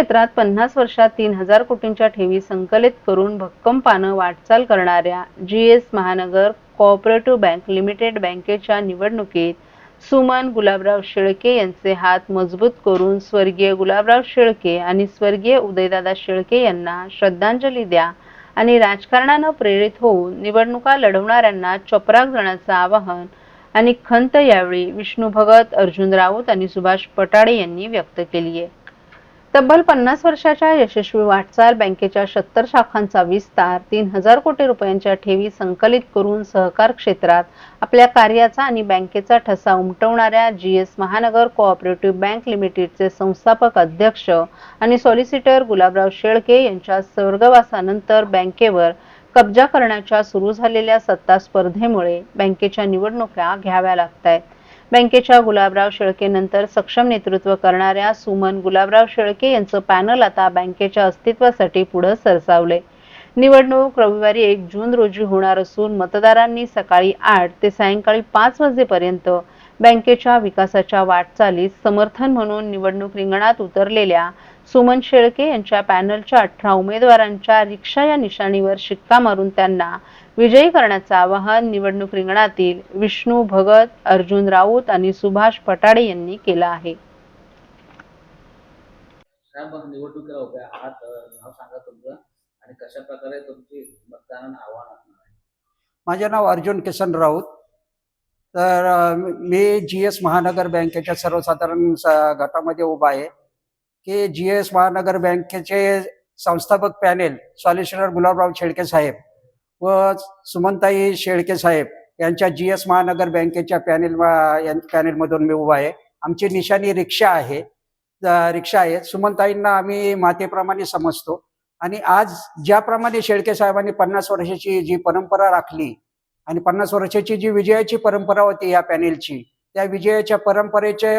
क्षेत्रात पन्नास वर्षात तीन हजार कोटींच्या ठेवी संकलित करून भक्कमपणे वाटचाल करणाऱ्या G S Mahanagar cooperative bank limited बँकेच्या निवडणुकीत सुमन गुलाबराव शेळके यांचे हात मजबूत करून स्वर्गीय गुलाबराव शेळके आणि स्वर्गीय उदयदादा शेळके यांना श्रद्धांजली द्या आणि राजकारणानं प्रेरित होऊन निवडणुका लढवणाऱ्यांना चपराक जाण्याचं आवाहन आणि खंत यावेळी विष्णू भगत अर्जुन राऊत आणि सुभाष पटाडे यांनी व्यक्त केली आहे तब्बल पन्नास वर्षाच्या यशस्वी वाटचाल बँकेच्या सत्तर शाखांचा विस्तार तीन हजार कोटी रुपयांच्या ठेवी संकलित करून सहकार क्षेत्रात आपल्या कार्याचा आणि बँकेचा ठसा उमटवणाऱ्या G S Mahanagar cooperative bank लिमिटेडचे संस्थापक अध्यक्ष आणि सॉलिसिटर गुलाबराव शेळके यांच्या स्वर्गवासानंतर बँकेवर कब्जा करण्याच्या सुरू झालेल्या सत्ता स्पर्धेमुळे बँकेच्या निवडणुका घ्याव्या लागत आहेत बँकेच्या गुलाबराव शेळके नंतर सक्षम नेतृत्व करणाऱ्या सुमन गुलाबराव शेळके यांचं पॅनल आता बँकेच्या अस्तित्वासाठी पुढे सरसावले निवडणूक रविवारी एक जून रोजी होणार असून मतदारांनी सकाळी आठ ते सायंकाळी पाच वाजेपर्यंत बँकेच्या विकासाच्या वाटचालीस समर्थन म्हणून निवडणूक रिंगणात उतरलेल्या सुमन शेळके यांच्या पॅनलच्या अठरा उमेदवारांच्या रिक्षा या निशाणीवर शिक्का मारून त्यांना विजयी करण्याचं आवाहन निवडणूक रिंगणातील विष्णू भगत अर्जुन राऊत आणि सुभाष पटाडे यांनी केलं आहे. साहेब मग निवडणुकीला उभ्या आहात? अं, नाव सांगा तुमचं आणि कशा प्रकारे तुमची मतदारांना आव्हान असणार आहे? माझे नाव अर्जुन किसन राऊत. तर मी जी एस महानगर बँकेच्या सर्वसाधारण गटामध्ये उभा आहे. की जी एस महानगर बँकेचे संस्थापक पॅनेल सॉलिसिटर गुलाबराव शेळके साहेब व सुमनताई शेळके साहेब यांच्या जी एस महानगर बँकेच्या पॅनेल पॅनेलमधून मी उभा आहे. आमची निशाणी रिक्षा आहे. रिक्षा आहे. सुमनताईंना आम्ही मातेप्रमाणे समजतो. आणि आज ज्याप्रमाणे शेळके साहेबांनी पन्नास वर्षाची जी परंपरा राखली आणि पन्नास वर्षाची जी विजयाची परंपरा होती या पॅनेलची त्या विजयाच्या परंपरेचे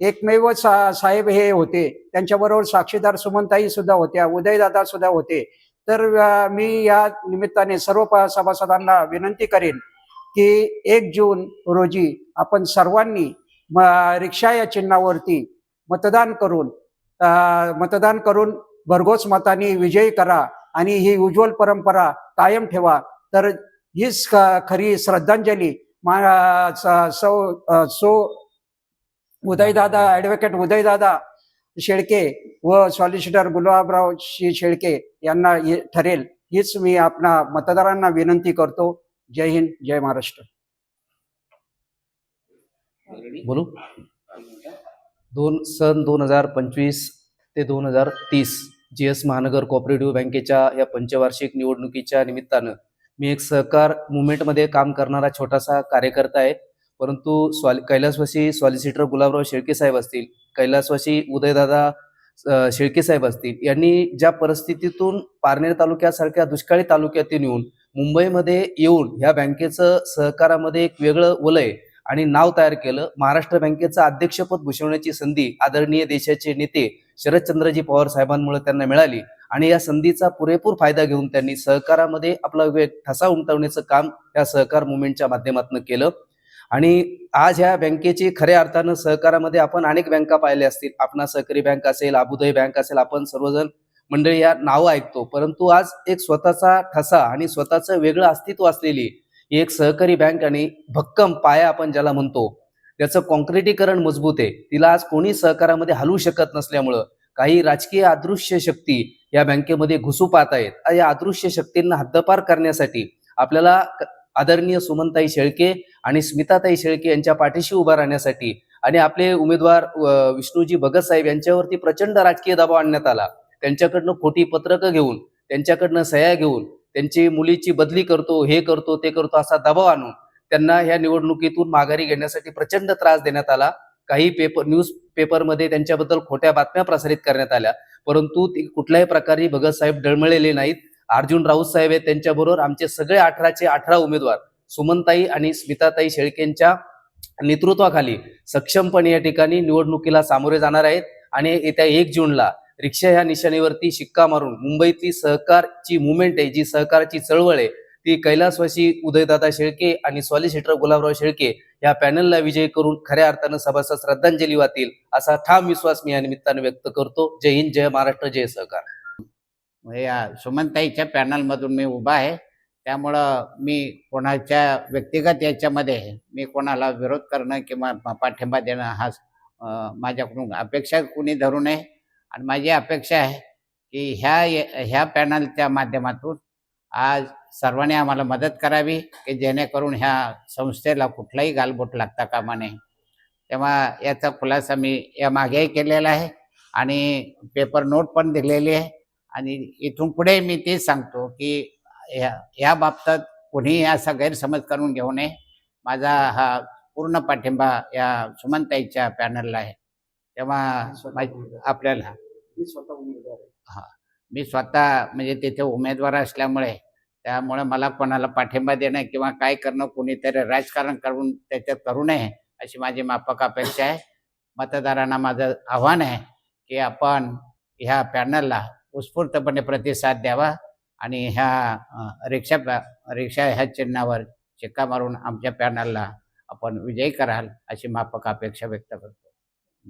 एकमेव सा साहेब हे होते. त्यांच्याबरोबर साक्षीदार सुमनताई सुद्धा होत्या उदयदादा सुद्धा होते. तर मी या निमित्ताने सर्व प- सभासदांना विनंती करेन की एक जून रोजी आपण सर्वांनी म- रिक्षा या चिन्हावरती मतदान करून मतदान करून भरघोस मताने विजयी करा आणि ही उज्ज्वल परंपरा कायम ठेवा. तर हीच ख- खरी श्रद्धांजली मा स- सौ सो उदयदादा ॲडव्होकेट उदयदादा शेळके व सॉलिसिटर गुलाबराव शेळके यांना ठरेल. हीच मी आपणा मतदारांना विनंती करतो. जय हिंद जय महाराष्ट्र. बोलू? दोन सन दोन हजार पंचवीस ते दोन हजार तीस जी एस महानगर कोऑपरेटिव्ह बँकेच्या या पंचवार्षिक निवडणुकीच्या निमित्तानं मी एक सहकार मुवमेंटमध्ये काम करणारा छोटासा कार्यकर्ता आहे. परंतु स्वाल कैलासवासी सॉलिसिटर गुलाबराव शेळके साहेब असतील कैलासवासी उदयदादा शेळके साहेब असतील यांनी ज्या परिस्थितीतून पारनेर तालुक्यासारख्या दुष्काळी तालुक्यातून येऊन मुंबईमध्ये येऊन ह्या बँकेचं सहकारामध्ये एक वेगळं वलय आणि नाव तयार केलं महाराष्ट्र बँकेचं अध्यक्षपद भूषवण्याची संधी आदरणीय देशाचे नेते शरदचंद्रजी पवार साहेबांमुळे त्यांना मिळाली आणि या संधीचा पुरेपूर फायदा घेऊन त्यांनी सहकारामध्ये आपला वेग ठसा उमटवण्याचं काम या सहकार मुवमेंटच्या माध्यमातून केलं. आणि आज ह्या बँकेची खऱ्या अर्थानं सहकारामध्ये आपण अनेक बँका पाहिल्या असतील. आपणा सहकारी बँक असेल अबुदय बँक असेल आपण सर्वजण मंडळी या नावं ऐकतो. परंतु आज एक स्वतःचा ठसा आणि स्वतःचं वेगळं अस्तित्व असलेली एक सहकारी बँक आणि भक्कम पाया आपण ज्याला म्हणतो त्याचं कॉन्क्रिटीकरण मजबूत आहे. तिला आज कोणी सहकारामध्ये हलवू शकत नसल्यामुळं काही राजकीय अदृश्य शक्ती या बँकेमध्ये घुसू पाहत आहेत. आणि या अदृश्य शक्तींना हद्दपार करण्यासाठी आपल्याला आदरणीय सुमनताई शेळके आणि स्मिताताई शेळके यांच्या पाठीशी उभा राहण्यासाठी आणि आपले उमेदवार विष्णूजी भगत साहेब यांच्यावरती प्रचंड राजकीय दबाव आणण्यात आला. त्यांच्याकडनं खोटी पत्रकं घेऊन त्यांच्याकडनं सह्या घेऊन त्यांची मुलीची बदली करतो हे करतो ते करतो असा दबाव आणून त्यांना ह्या निवडणुकीतून माघारी घेण्यासाठी प्रचंड त्रास देण्यात आला. काही पेपर न्यूज पेपरमध्ये त्यांच्याबद्दल खोट्या बातम्या प्रसारित करण्यात आल्या. परंतु ते कुठल्याही प्रकारे भगत साहेब डळमळलेले नाहीत. अर्जुन राऊत साहेब आहेत त्यांच्याबरोबर आमचे सगळे अठराचे अठरा उमेदवार सुमनताई आणि स्मिताताई शेळकेंच्या नेतृत्वाखाली सक्षमपणे या ठिकाणी निवडणुकीला सामोरे जाणार आहेत. आणि येत्या एक जूनला रिक्षा ह्या निशाणीवरती शिक्का मारून मुंबईतली सहकारची मुवमेंट आहे जी सहकारची चळवळ आहे ती कैलासवासी उदयदादा शेळके आणि सॉलिसिटर गुलाबराव शेळके या पॅनलला विजय करून खऱ्या अर्थानं सभासद श्रद्धांजली वातील असा ठाम विश्वास मी या निमित्तानं व्यक्त करतो. जय हिंद जय महाराष्ट्र जय सहकार. या सुमनताईच्या पॅनलमधून मी उभा आहे. त्यामुळं मी कोणाच्या व्यक्तिगत याच्यामध्ये मी कोणाला विरोध करणं किंवा पाठिंबा देणं हा माझ्याकडून अपेक्षा कुणी धरू नये. आणि माझी अपेक्षा आहे की ह्या ह्या पॅनलच्या माध्यमातून आज सर्वांनी आम्हाला मदत करावी की जेणेकरून ह्या संस्थेला कुठलाही गालबोट लागता कामा नये. तेव्हा याचा खुलासा मी या मागेही केलेला आहे. आणि पेपर नोट पण दिलेली आहे. आणि इथून पुढे मी तेच सांगतो की या या बाबतीत कोणीही असा गैरसमज करून घेऊ नये. माझा हा पूर्ण पाठिंबा या सुमनताईच्या पॅनलला आहे. तेव्हा आपल्याला मी स्वतः उमेदवार आहे. मी स्वतः म्हणजे तिथे उमेदवार असल्यामुळे त्यामुळे मला कोणाला पाठिंबा देणं किंवा काय करणं कोणीतरी राजकारण करून त्याच्यात करू नये अशी माझी माफक अपेक्षा आहे. मतदारांना माझं आव्हान आहे की आपण ह्या पॅनलला उत्स्फूर्तपणे प्रतिसाद द्यावा आणि ह्या रिक्षा पॅ- रिक्षा ह्या चिन्हावर शिक्का मारून आमच्या पॅनलला आपण विजयी कराल अशी माफक अपेक्षा व्यक्त करतो.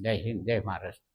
जय हिंद जय महाराष्ट्र.